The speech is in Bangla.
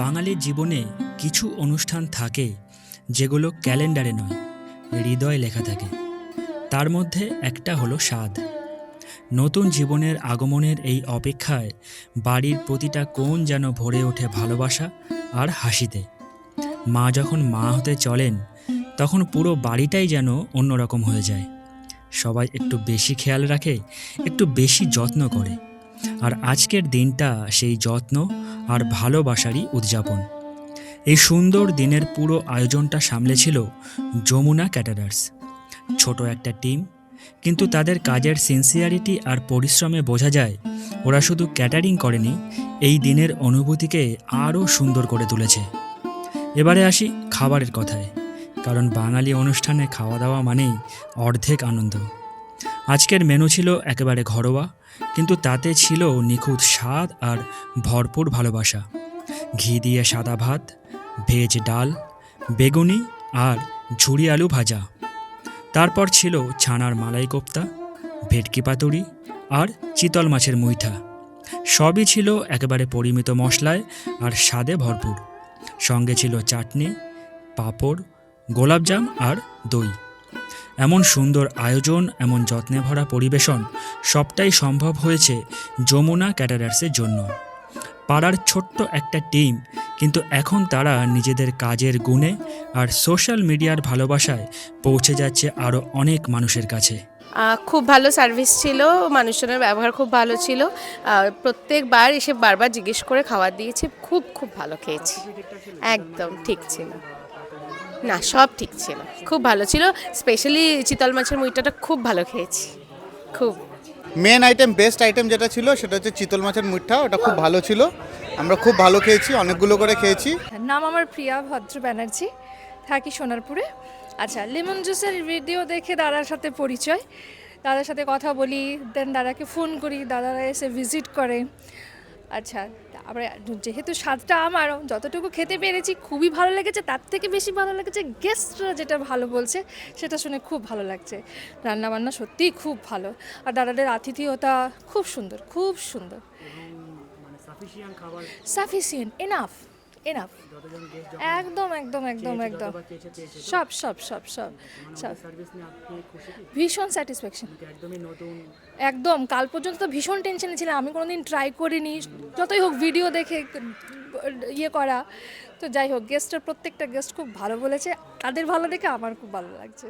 বাঙালির জীবনে কিছু অনুষ্ঠান থাকে যেগুলো ক্যালেন্ডারে নয়, হৃদয়ে লেখা থাকে। তার মধ্যে একটা হলো স্বাদ। নতুন জীবনের আগমনের এই অপেক্ষায় বাড়ির প্রতিটা কোণ যেন ভরে ওঠে ভালোবাসা আর হাসিতে। মা যখন মা হতে চলেন, তখন পুরো বাড়িটাই যেন অন্যরকম হয়ে যায়। সবাই একটু বেশি খেয়াল রাখে, একটু বেশি যত্ন করে। আর আজকের দিনটা সেই যত্ন আর ভালোবাসারই উদযাপন। এই সুন্দর দিনের পুরো আয়োজনটা সামলেছিল যমুনা ক্যাটারার্স। ছোট একটা টিম, কিন্তু তাদের কাজের সিনসিয়ারিটি আর পরিশ্রমে বোঝা যায়, ওরা শুধু ক্যাটারিং করেনি, এই দিনের অনুভূতিকে আরও সুন্দর করে তুলেছে। এবারে আসি খাবারের কথায়, কারণ বাঙালি অনুষ্ঠানে খাওয়া দাওয়া মানেই অর্ধেক আনন্দ। আজকের মেনু ছিল একেবারে ঘরোয়া, কিন্তু তাতে ছিল নিখুঁত স্বাদ আর ভরপুর ভালোবাসা। ঘি দিয়ে সাদা ভাত, ভেজ ডাল, বেগুনি আর ঝুড়ি আলু ভাজা। তারপর ছিল ছানার মালাই কোপ্তা, ভেটকি পাতুরি আর চিতল মাছের মুইঠা। সবই ছিল একেবারে পরিমিত মশলায় আর স্বাদে ভরপুর। সঙ্গে ছিল চাটনি, পাঁপড়, গোলাপজাম আর দই। এমন সুন্দর আয়োজন, এমন যত্নে ভরা পরিবেশন সবটাই সম্ভব হয়েছে যমুনা ক্যাটারার্সের জন্য। পাড়ার ছোট্ট একটা টিম, কিন্তু এখন তারা নিজেদের কাজের গুণে আর সোশ্যাল মিডিয়ার ভালোবাসায় পৌঁছে যাচ্ছে আরও অনেক মানুষের কাছে। খুব ভালো সার্ভিস ছিল, মানুষজনের ব্যবহার খুব ভালো ছিল। প্রত্যেকবার এসে বারবার জিজ্ঞেস করে খাবার দিয়েছে, খুব খুব ভালো খেয়েছি। একদম ঠিক ছিল। না সব ঠিক ছিল। খুব ভালো ছিল। স্পেশালি চিতল মাছের মুইটাটা খুব ভালো খেয়েছি। খুব। মেন আইটেম বেস্ট আইটেম যেটা ছিল সেটা হচ্ছে চিতল মাছের মুঠা ওটা খুব ভালো ছিল। আমরা খুব ভালো খেয়েছি অনেকগুলো করে খেয়েছি। নাম আমার প্রিয়া ভদ্র ব্যানার্জি। থাকি সোনারপুরে। আচ্ছা লেমন জুসের ভিডিও দেখে দাদার সাথে পরিচয়। দাদার সাথে কথা বলি দেন দাদাকে ফোন করি। দাদারা এসে ভিজিট করে। আচ্ছা তারপরে যেহেতু স্বাদটা আমার যতটুকু খেতে পেরেছি খুবই ভালো লেগেছে তার থেকে বেশি ভালো লেগেছে গেস্টরা যেটা ভালো বলছে সেটা শুনে খুব ভালো লাগছে। রান্নাবান্না সত্যিই খুব ভালো। আর দাদাদের আতিথেয়তা খুব সুন্দর খুব সুন্দর। সাফিসিয়েন্ট এনাফ এনাফ একদম একদম একদম একদম। সব সব সব সব ভীষণ স্যাটিসফ্যাকশন একদম, কাল পর্যন্ত তো ভীষণ টেনশনে ছিলাম। আমি কোনোদিন ট্রাই করিনি। যতই হোক ভিডিও দেখে ইয়ে করা। তো যাই হোক গেস্টের প্রত্যেকটা গেস্ট খুব ভালো বলেছে। তাদের ভালো দেখে আমার খুব ভালো লাগছে।